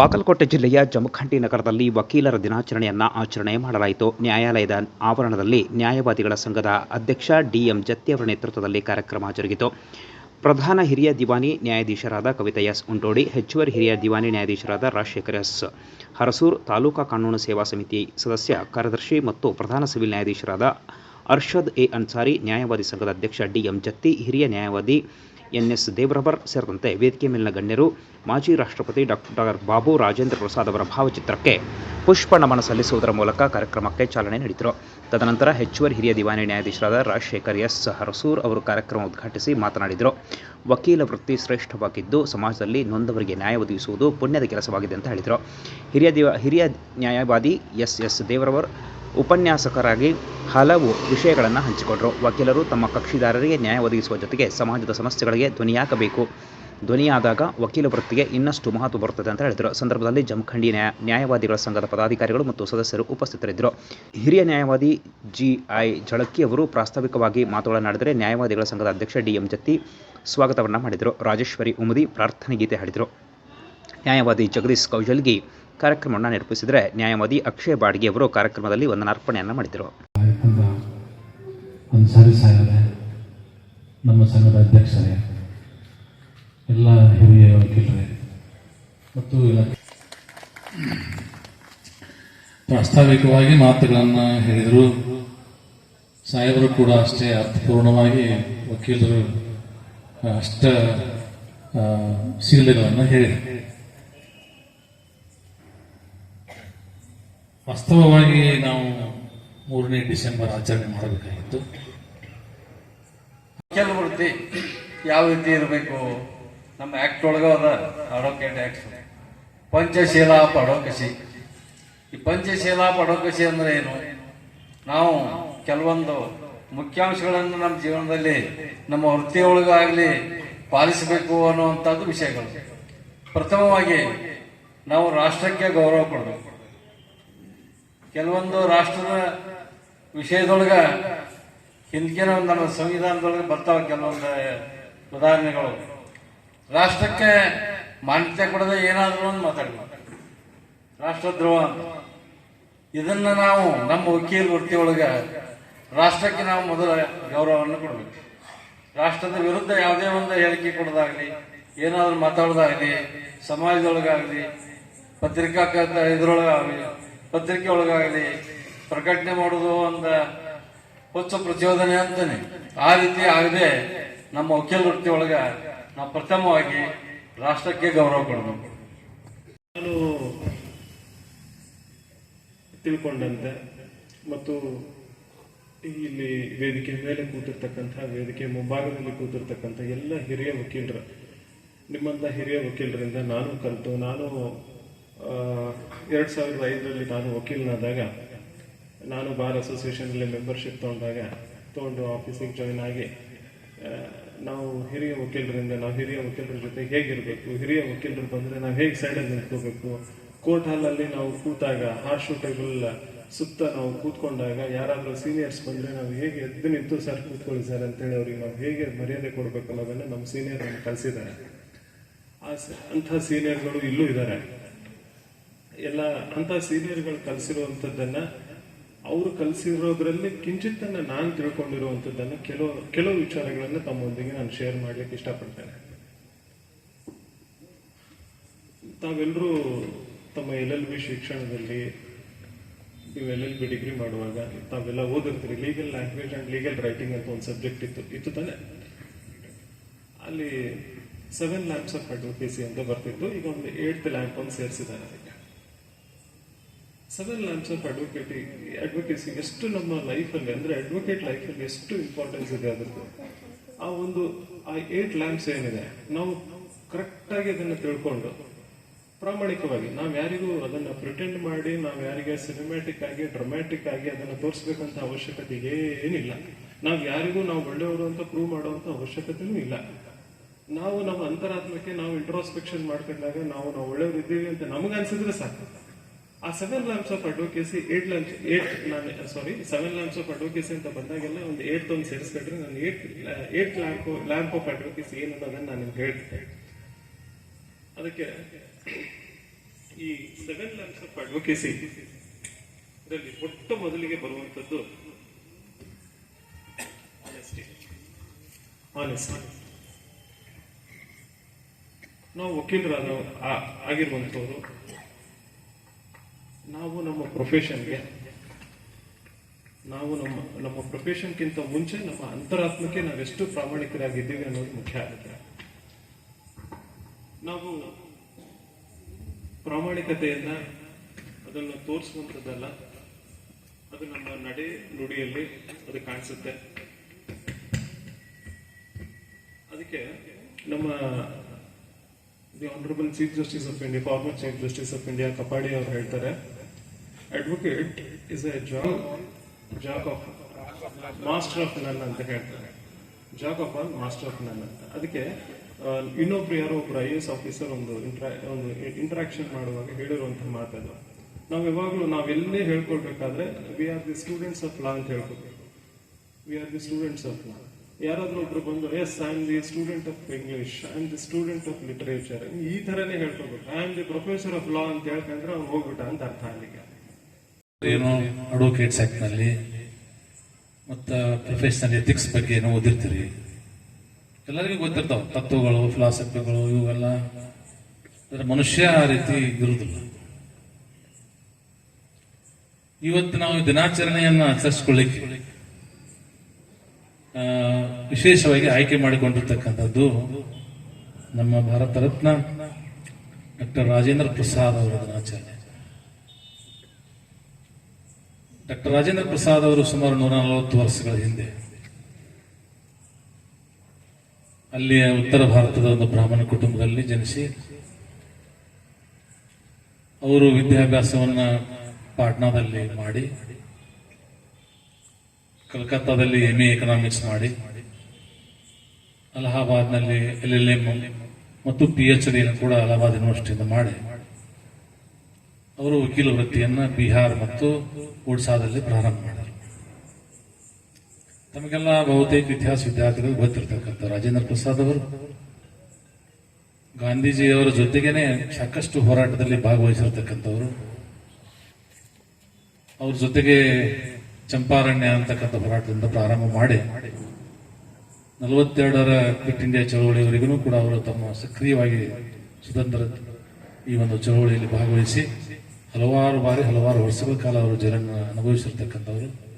ಬಾಗಲಕೋಟೆ ಜಿಲ್ಲೆಯ ಜಮಖಂಡಿ ನಗರದಲ್ಲಿ ವಕೀಲರ ದಿನಾಚರಣೆಯನ್ನು ಆಚರಣೆ ಮಾಡಲಾಯಿತು. ನ್ಯಾಯಾಲಯದ ಆವರಣದಲ್ಲಿ ನ್ಯಾಯವಾದಿಗಳ ಸಂಘದ ಅಧ್ಯಕ್ಷ ಡಿಎಂ ಜತ್ತಿ ನೇತೃತ್ವದಲ್ಲಿ ಕಾರ್ಯಕ್ರಮ ಜರುಗಿತು. ಪ್ರಧಾನ ಹಿರಿಯ ದಿವಾನಿ ನ್ಯಾಯಾಧೀಶರಾದ ಕವಿತಾ ಎಸ್ ಉಂಟೋಡಿ ಹೆಚ್ಚುವರಿ ಹಿರಿಯ ದಿವಾನಿ ನ್ಯಾಯಾಧೀಶರಾದ ರಾಜಶೇಖರ್ ಎಸ್ ಹರಸೂರ್, ತಾಲೂಕಾ ಕಾನೂನು ಸೇವಾ ಸಮಿತಿ ಸದಸ್ಯ, ಕಾರ್ಯದರ್ಶಿ ಮತ್ತು ಪ್ರಧಾನ ಸಿವಿಲ್ ನ್ಯಾಯಾಧೀಶರಾದ ಅರ್ಷದ್ ಎ ಅನ್ಸಾರಿ, ನ್ಯಾಯವಾದಿ ಸಂಘದ ಅಧ್ಯಕ್ಷ ಡಿಎಂ ಜತ್ತಿ, ಹಿರಿಯ ನ್ಯಾಯವಾದಿ ಎನ್ಎಸ್ ದೇವರಬರ್ ಸೇರಿದಂತೆ ವೇದಿಕೆ ಮೇಲಿನ ಗಣ್ಯರು, ಮಾಜಿ ರಾಷ್ಟ್ರಪತಿ ಡಾಕ್ಟರ್ ಬಾಬು ರಾಜೇಂದ್ರ ಪ್ರಸಾದ್ ಅವರ ಭಾವಚಿತ್ರಕ್ಕೆ ಪುಷ್ಪ ನಮನ ಸಲ್ಲಿಸುವುದರ ಮೂಲಕ ಕಾರ್ಯಕ್ರಮಕ್ಕೆ ಚಾಲನೆ ನೀಡಿದರು. ತದನಂತರ ಹೆಚ್ಚುವರಿ ಹಿರಿಯ ದಿವಾನಿ ನ್ಯಾಯಾಧೀಶರಾದ ರಾಜಶೇಖರ್ ಎಸ್. ಹರಸೂರ್ ಅವರು ಕಾರ್ಯಕ್ರಮ ಉದ್ಘಾಟಿಸಿ ಮಾತನಾಡಿದರು. ವಕೀಲ ವೃತ್ತಿ ಶ್ರೇಷ್ಠವಾಗಿದ್ದು, ಸಮಾಜದಲ್ಲಿ ನೊಂದವರಿಗೆ ನ್ಯಾಯ ಒದಗಿಸುವುದು ಪುಣ್ಯದ ಕೆಲಸವಾಗಿದೆ ಅಂತ ಹೇಳಿದರು. ಹಿರಿಯ ದಿವ, ಹಿರಿಯ ನ್ಯಾಯವಾದಿ ಎಸ್. ಎಸ್. ದೇವರವರ್ ಉಪನ್ಯಾಸಕರಾಗಿ ಹಲವು ವಿಷಯಗಳನ್ನು ಹಂಚಿಕೊಂಡರು. ವಕೀಲರು ತಮ್ಮ ಕಕ್ಷಿದಾರರಿಗೆ ನ್ಯಾಯ ಒದಗಿಸುವ ಜೊತೆಗೆ ಸಮಾಜದ ಸಮಸ್ಯೆಗಳಿಗೆ ಧ್ವನಿಯಾಗಬೇಕು. ಧ್ವನಿಯಾದಾಗ ವಕೀಲ ವೃತ್ತಿಗೆ ಇನ್ನಷ್ಟು ಮಹತ್ವ ಬರುತ್ತದೆ ಅಂತ ಹೇಳಿದರು. ಸಂದರ್ಭದಲ್ಲಿ ಜಮಖಂಡಿ ನ್ಯಾಯ ನ್ಯಾಯವಾದಿಗಳ ಸಂಘದ ಪದಾಧಿಕಾರಿಗಳು ಮತ್ತು ಸದಸ್ಯರು ಉಪಸ್ಥಿತರಿದ್ದರು. ಹಿರಿಯ ನ್ಯಾಯವಾದಿ ಜಿ. ಐ. ಜಳಕ್ಕಿ ಅವರು ಪ್ರಾಸ್ತಾವಿಕವಾಗಿ ಮಾತುಗಳನ್ನಾಡಿದರೆ ನ್ಯಾಯವಾದಿಗಳ ಸಂಘದ ಅಧ್ಯಕ್ಷ ಡಿ. ಎಂ. ಜತ್ತಿ ಸ್ವಾಗತವನ್ನು ಮಾಡಿದರು. ರಾಜೇಶ್ವರಿ ಉಮದಿ ಪ್ರಾರ್ಥನೆ ಗೀತೆ ಹಾಡಿದರು. ನ್ಯಾಯವಾದಿ ಜಗದೀಶ್ ಕೌಜಲ್ಗಿ ಕಾರ್ಯಕ್ರಮವನ್ನು ನಿರೂಪಿಸಿದರೆ ನ್ಯಾಯವಾದಿ ಅಕ್ಷಯ್ ಬಾಡ್ಗೆ ಅವರು ಕಾರ್ಯಕ್ರಮದಲ್ಲಿ ವಂದನಾರ್ಪಣೆಯನ್ನು ಮಾಡಿದರು. ನಮ್ಮ ಸಂಘದ ಅಧ್ಯಕ್ಷರೇ, ಎಲ್ಲ ಹಿರಿಯ ಮತ್ತು ಪ್ರಾಸ್ತಾವಿಕವಾಗಿ ಮಾತುಗಳನ್ನು ಹೇಳಿದರು. ಸಾಹೇಬರು ಕೂಡ ಅಷ್ಟೇ ಅರ್ಥಪೂರ್ಣವಾಗಿ ವಕೀಲರು ಅಷ್ಟ ಸೀಲೆಗಳನ್ನು ಹೇಳಿದರು. ವಾಸ್ತವವಾಗಿ ನಾವು ಮೂರನೇ ಡಿಸೆಂಬರ್ ಆಚರಣೆ ಮಾಡಬೇಕಾಗಿತ್ತು. ಕೆಲವು ಯಾವ ರೀತಿ ಇರಬೇಕು? ನಮ್ಮ ಆಕ್ಟ್ ಒಳಗ ಅದ ಆಕ್ಟ್ ಪಂಚಶೀಲ ಪಡೋಕಸಿ ಈ ಪಂಚಶೀಲ ಪಡೋಕಸಿ ಅಂದ್ರೆ ಏನು? ನಾವು ಕೆಲವೊಂದು ಮುಖ್ಯಾಂಶಗಳನ್ನು ನಮ್ಮ ಜೀವನದಲ್ಲಿ, ನಮ್ಮ ವೃತ್ತಿಯೊಳಗಾಗಲಿ ಪಾಲಿಸಬೇಕು ಅನ್ನುವಂಥದ್ದು ವಿಷಯಗಳು. ಪ್ರಥಮವಾಗಿ ನಾವು ರಾಷ್ಟ್ರಕ್ಕೆ ಗೌರವ ಕೊಡಬೇಕು. ಕೆಲವೊಂದು ರಾಷ್ಟ್ರದ ವಿಷಯದೊಳಗ ಹಿಂದಿನ ನಮ್ಮ ಸಂವಿಧಾನದೊಳಗೆ ಬರ್ತಾವೆ ಕೆಲವೊಂದು ಉದಾಹರಣೆಗಳು. ರಾಷ್ಟ್ರಕ್ಕೆ ಮಾನ್ಯತೆ ಕೊಡದೆ ಏನಾದರೂ ಒಂದು ಮಾತಾಡಿ ರಾಷ್ಟ್ರದ್ರೋಹ ಅಂತ. ಇದನ್ನ ನಾವು ನಮ್ಮ ವಕೀಲ ವೃತ್ತಿಯೊಳಗೆ ರಾಷ್ಟ್ರಕ್ಕೆ ನಾವು ಮೊದಲ ಗೌರವವನ್ನು ಕೊಡಬೇಕು. ರಾಷ್ಟ್ರದ ವಿರುದ್ಧ ಯಾವುದೇ ಒಂದು ಹೇಳಿಕೆ ಕೊಡೋದಾಗಲಿ, ಏನಾದರೂ ಮಾತಾಡೋದಾಗಲಿ, ಸಮಾಜದೊಳಗಾಗಲಿ ಪತ್ರಿಕಾ ಇದ್ರೊಳಗಾಗ್ಲಿ ಪತ್ರಿಕೆ ಒಳಗಾಗಲಿ, ಪ್ರಕಟಣೆ ಮಾಡೋದು ಒಂದು ಹೊಚ್ಚ ಪ್ರಚೋದನೆ ಅಂತಾನೆ. ಆ ರೀತಿ ಆಗದೆ ನಮ್ಮ ವಕೀಲ ವೃತ್ತಿ ಒಳಗ ನಾವು ಪ್ರಥಮವಾಗಿ ರಾಷ್ಟ್ರಕ್ಕೆ ಗೌರವ ಕೊಡಬೇಕು. ನಾನು ತಿಳ್ಕೊಂಡಂತೆ. ಮತ್ತು ಇಲ್ಲಿ ವೇದಿಕೆ ಮೇಲೆ ಕೂತಿರ್ತಕ್ಕಂಥ, ವೇದಿಕೆ ಮುಂಭಾಗದಲ್ಲಿ ಕೂತಿರ್ತಕ್ಕಂಥ ಎಲ್ಲ ಹಿರಿಯ ವಕೀಲರ ನಿಮ್ಮಂಥ ಹಿರಿಯ ವಕೀಲರಿಂದ ನಾನು ಕಲಿತು, ನಾನು ಎರಡು ಸಾವಿರದ ಐದರಲ್ಲಿ ನಾನು ವಕೀಲನಾದಾಗ, ನಾನು ಬಾರ್ ಅಸೋಸಿಯೇಷನಲ್ಲಿ ಮೆಂಬರ್ಶಿಪ್ ತೊಗೊಂಡಾಗ ತೊಗೊಂಡು ಆಫೀಸಿಗೆ ಜಾಯ್ನ್ ಆಗಿ ನಾವು ಹಿರಿಯ ವಕೀಲರಿಂದ, ನಾವು ಹಿರಿಯ ವಕೀಲರ ಜೊತೆ ಹೇಗಿರಬೇಕು, ಹಿರಿಯ ವಕೀಲರು ಬಂದರೆ ನಾವು ಹೇಗೆ ಸೈಡಲ್ಲಿ ನಿಂತ್ಕೋಬೇಕು? ಕೋರ್ಟ್ ಹಾಲಲ್ಲಿ ನಾವು ಕೂತಾಗ ಹಾರ್ಶು ಟೇಬಲ್ ಸುತ್ತ ನಾವು ಕೂತ್ಕೊಂಡಾಗ ಯಾರಾದರೂ ಸೀನಿಯರ್ಸ್ ಬಂದರೆ ನಾವು ಹೇಗೆ ಎದ್ದು ನಿಂತು ಸರ್ ಕೂತ್ಕೊಳ್ಳಿ ಸರ್ ಅಂತೇಳಿ ಅವ್ರಿಗೆ ನಾವು ಹೇಗೆ ಮರ್ಯಾದೆ ಕೊಡಬೇಕು ಅನ್ನೋದನ್ನು ನಮ್ಮ ಸೀನಿಯರ್ ನಮ್ಗೆ ಕಲಿಸಿದ್ದಾರೆ ಆ ಅಂಥ ಸೀನಿಯರ್ಗಳು ಇಲ್ಲೂ ಇದ್ದಾರೆ. ಎಲ್ಲ ಅಂತ ಸೀನಿಯರ್ಗಳು ಕಲಿಸಿರುವಂಥದ್ದನ್ನ ಅವರು ಕಲಿಸಿರೋದ್ರಲ್ಲಿ ಕಿಂಚಿತ್ತನ್ನ ನಾನು ತಿಳ್ಕೊಂಡಿರುವಂಥದ್ದನ್ನು ಕೆಲವು ಕೆಲವು ವಿಚಾರಗಳನ್ನ ತಮ್ಮೊಂದಿಗೆ ನಾನು ಶೇರ್ ಮಾಡ್ಲಿಕ್ಕೆ ಇಷ್ಟಪಡ್ತೇನೆ. ತಾವೆಲ್ಲರೂ ತಮ್ಮ ಎಲ್ ಎಲ್ ಬಿ ಶಿಕ್ಷಣದಲ್ಲಿ ನೀವು ಎಲ್ ಎಲ್ ಬಿ ಡಿಗ್ರಿ ಮಾಡುವಾಗ ತಾವೆಲ್ಲ ಓದಿರ್ತೀರಿ. Legal language and legal writing ಅಂತ ಒಂದು ಸಬ್ಜೆಕ್ಟ್ ಇತ್ತು. ಇತ್ತು ತಾನೆ. ಅಲ್ಲಿ ಸೆವೆನ್ ಲ್ಯಾಂಪ್ಸ್ ಆಫ್ ಅಡ್ವೊಕೇಸಿ ಅಂತ ಬರ್ತಿತ್ತು. ಈಗ ಒಂದು ಏಟ್ ಲ್ಯಾಂಪ್ ಒಂದು ಸೇರಿಸಿದ್ದಾರೆ. ಸೆವೆನ್ ಲ್ಯಾಮ್ಸ್ ಆಫ್ ಅಡ್ವೊಕೇಟಿ ಅಡ್ವೊಕೇಸಿ ಎಷ್ಟು ನಮ್ಮ ಲೈಫಲ್ಲಿ ಅಂದರೆ ಅಡ್ವೊಕೇಟ್ ಲೈಫಲ್ಲಿ ಎಷ್ಟು ಇಂಪಾರ್ಟೆನ್ಸ್ ಇದೆ ಅದರದ್ದು ಆ ಒಂದು, ಆ ಏಟ್ ಲ್ಯಾಂಪ್ಸ್ ಏನಿದೆ, ನಾವು ಕರೆಕ್ಟಾಗಿ ಅದನ್ನು ತಿಳ್ಕೊಂಡು, ಪ್ರಾಮಾಣಿಕವಾಗಿ, ನಾವು ಯಾರಿಗೂ ಅದನ್ನು ಪ್ರಿಟೆಂಡ್ ಮಾಡಿ, ನಾವು ಯಾರಿಗೆ ಸಿನಿಮ್ಯಾಟಿಕ್ ಆಗಿ ಡ್ರಮ್ಯಾಟಿಕ್ ಆಗಿ ಅದನ್ನು ತೋರಿಸ್ಬೇಕಂತ ಅವಶ್ಯಕತೆ ಏನಿಲ್ಲ. ನಾವು ಯಾರಿಗೂ ನಾವು ಒಳ್ಳೆಯವರು ಅಂತ ಪ್ರೂವ್ ಮಾಡುವಂಥ ಅವಶ್ಯಕತೆಯೂ ಇಲ್ಲ. ನಾವು ನಮ್ಮ ಅಂತರಾತ್ಮಕ್ಕೆ ನಾವು ಇಂಟ್ರೋಸ್ಪೆಕ್ಷನ್ ಮಾಡ್ಕೊಂಡಾಗ ನಾವು ನಾವು ಒಳ್ಳೆಯವರು ಇದ್ದೀವಿ ಅಂತ ನಮಗೆ ಅನ್ಸಿದ್ರೆ ಸಾಕು. ಆ seven lamps of advocacy eight lamps eight ನಾನು sorry seven lamps of advocacy ಅಂತ ಬಂದಾಗೆಲ್ಲ ಒಂದು ಏಟ್ ಒಂದು ಸೇರಿಸ್ಕೊಂಡ್ರೆ ನಾನು eight eight lamp lamp of advocacy ಏನು ಅನ್ನೋದನ್ನ ನಾನು ನಿಮ್ಗೆ ಹೇಳ್ತೇನೆ. ಅದಕ್ಕೆ ಈ ಸೆವೆನ್ ಲ್ಯಾಂಪ್ಸ್ ಆಫ್ ಅಡ್ವೊಕೇಸಿ ಇದರಲ್ಲಿ ಮೊಟ್ಟ ಮೊದಲಿಗೆ ಬರುವಂಥದ್ದು ನಾವು ವಕೀಲರಾದ ಆಗಿರುವಂಥವ್ರು ನಾವು ನಮ್ಮ ಪ್ರೊಫೆಷನ್ಗೆ ನಾವು ನಮ್ಮ ನಮ್ಮ ಪ್ರೊಫೆಷನ್ಗಿಂತ ಮುಂಚೆ ನಮ್ಮ ಅಂತರಾತ್ಮಕ್ಕೆ ನಾವೆಷ್ಟು ಪ್ರಾಮಾಣಿಕರಾಗಿದ್ದೀವಿ ಅನ್ನೋದು ಮುಖ್ಯ ಆಗುತ್ತೆ. ನಾವು ಪ್ರಾಮಾಣಿಕತೆಯನ್ನ ಅದನ್ನು ತೋರಿಸುವಂಥದ್ದಲ್ಲ, ಅದು ನಮ್ಮ ನಡೆ ನುಡಿಯಲ್ಲಿ ಅದು ಕಾಣಿಸುತ್ತೆ. ಅದಕ್ಕೆ ನಮ್ಮ the honourable chief justice of India former chief justice of India Kapadia ಅವರು ಹೇಳ್ತಾರೆ advocate is a job job of master of none ಅಂತ ಹೇಳ್ತಾರೆ. Job of all master of none ಅಂತ. ಅದಕ್ಕೆ ಇನ್ನೊಬ್ರು ಯಾರೋ ಒಬ್ರು ಐ ಎಸ್ ಆಫೀಸರ್ ಒಂದು ಇಂಟ್ರಾ ಒಂದು ಇಂಟ್ರಾಕ್ಷನ್ ಮಾಡುವಾಗ ಹೇಳಿರುವಂತಹ ಮಾತದು. ನಾವು ಯಾವಾಗಲೂ ನಾವೆಲ್ಲೇ ಹೇಳ್ಕೊಳ್ಬೇಕಾದ್ರೆ we are the students of law ಅಂತ ಹೇಳ್ಕೊಬೇಕು. We are the students of law ಯಾರಾದರೂ ಒಬ್ರು ಬಂದು yes I am the student of English I am the student of literature ಈ ಥರನೇ ಹೇಳ್ಕೊಬೇಕು I am the professor of law ಅಂತ ಹೇಳ್ಕೊಂಡ್ರೆ ಅವ್ನು ಹೋಗ್ಬಿಟ್ಟ ಅಂತ ಅರ್ಥ ಅಲ್ಲಿಗೆ ಏನು ಅಡ್ವೊಕೇಟ್ಸ್ ಆಕ್ಟ್ನಲ್ಲಿ ಮತ್ತು ಪ್ರೊಫೆಷನಲ್ ಎಥಿಕ್ಸ್ ಬಗ್ಗೆ ಏನೋ ಓದಿರ್ತೀರಿ? ಎಲ್ಲರಿಗೂ ಗೊತ್ತಿರ್ತಾವ, ತತ್ವಗಳು ಫಿಲಾಸಫಿಗಳು ಇವೆಲ್ಲ. ಮನುಷ್ಯ ಆ ರೀತಿ ಇರುವುದಿಲ್ಲ ಇವತ್ತು ನಾವು ದಿನಾಚರಣೆಯನ್ನು ಆಚರಿಸ್ಕೊಳ್ಳಿಕ್ಕೆ ವಿಶೇಷವಾಗಿ ಆಯ್ಕೆ ಮಾಡಿಕೊಂಡಿರ್ತಕ್ಕಂಥದ್ದು ನಮ್ಮ ಭಾರತ ರತ್ನ ಡಾಕ್ಟರ್ ರಾಜೇಂದ್ರ ಪ್ರಸಾದ್ ಅವರ ದಿನಾಚರಣೆ ಡಾಕ್ಟರ್ ರಾಜೇಂದ್ರ ಪ್ರಸಾದ್ ಅವರು ಸುಮಾರು ನೂರ ನಲವತ್ತು ವರ್ಷಗಳ ಹಿಂದೆ ಅಲ್ಲಿಯ ಉತ್ತರ ಭಾರತದ ಒಂದು ಬ್ರಾಹ್ಮಣ ಕುಟುಂಬದಲ್ಲಿ ಜನಿಸಿ ಅವರು ವಿದ್ಯಾಭ್ಯಾಸವನ್ನು ಪಾಟ್ನಾದಲ್ಲಿ ಮಾಡಿ, ಕಲ್ಕತ್ತಾದಲ್ಲಿ ಎಂ ಎಕನಾಮಿಕ್ಸ್ ಮಾಡಿ, ಅಲಹಾಬಾದ್ನಲ್ಲಿ ಎಲ್ ಎಲ್ ಎಂ ಮತ್ತು ಪಿ ಎಚ್ ಡಿಯನ್ನು ಕೂಡ ಅಲಹಾಬಾದ್ ಯೂನಿವರ್ಸಿಟಿಯಿಂದ ಮಾಡಿ. ಅವರು ವಕೀಲ ವೃತ್ತಿಯನ್ನ ಬಿಹಾರ್ ಮತ್ತು ಒಡಿಸಾದಲ್ಲಿ ಪ್ರಾರಂಭ ಮಾಡಿದರು. ತಮಗೆಲ್ಲ ಬಹುತೇಕ ಇತಿಹಾಸ ವಿದ್ಯಾರ್ಥಿಗಳು ಗೊತ್ತಿರ್ತಕ್ಕಂಥ ರಾಜೇಂದ್ರ ಪ್ರಸಾದ್ ಅವರು. ಗಾಂಧೀಜಿಯವರ ಜೊತೆಗೇನೆ ಸಾಕಷ್ಟು ಹೋರಾಟದಲ್ಲಿ ಭಾಗವಹಿಸಿರ್ತಕ್ಕಂಥವರು. ಅವ್ರ ಜೊತೆಗೆ ಚಂಪಾರಣ್ಯ ಅಂತಕ್ಕಂಥ ಹೋರಾಟದಿಂದ ಪ್ರಾರಂಭ ಮಾಡಿ ನಲವತ್ತೆರಡರ ಕ್ವಿಟ್ ಇಂಡಿಯಾ ಚಳವಳಿಯವರಿಗೂ ಕೂಡ ಅವರು ತಮ್ಮ ಸಕ್ರಿಯವಾಗಿ ಸ್ವತಂತ್ರ ಈ ಒಂದು ಚಳವಳಿಯಲ್ಲಿ ಭಾಗವಹಿಸಿ ಹಲವಾರು ಬಾರಿ ಹಲವಾರು ವರ್ಷಗಳ ಕಾಲ ಅವರು ಜೈಲನ್ನು ಅನುಭವಿಸಿರ್ತಕ್ಕಂಥವರು.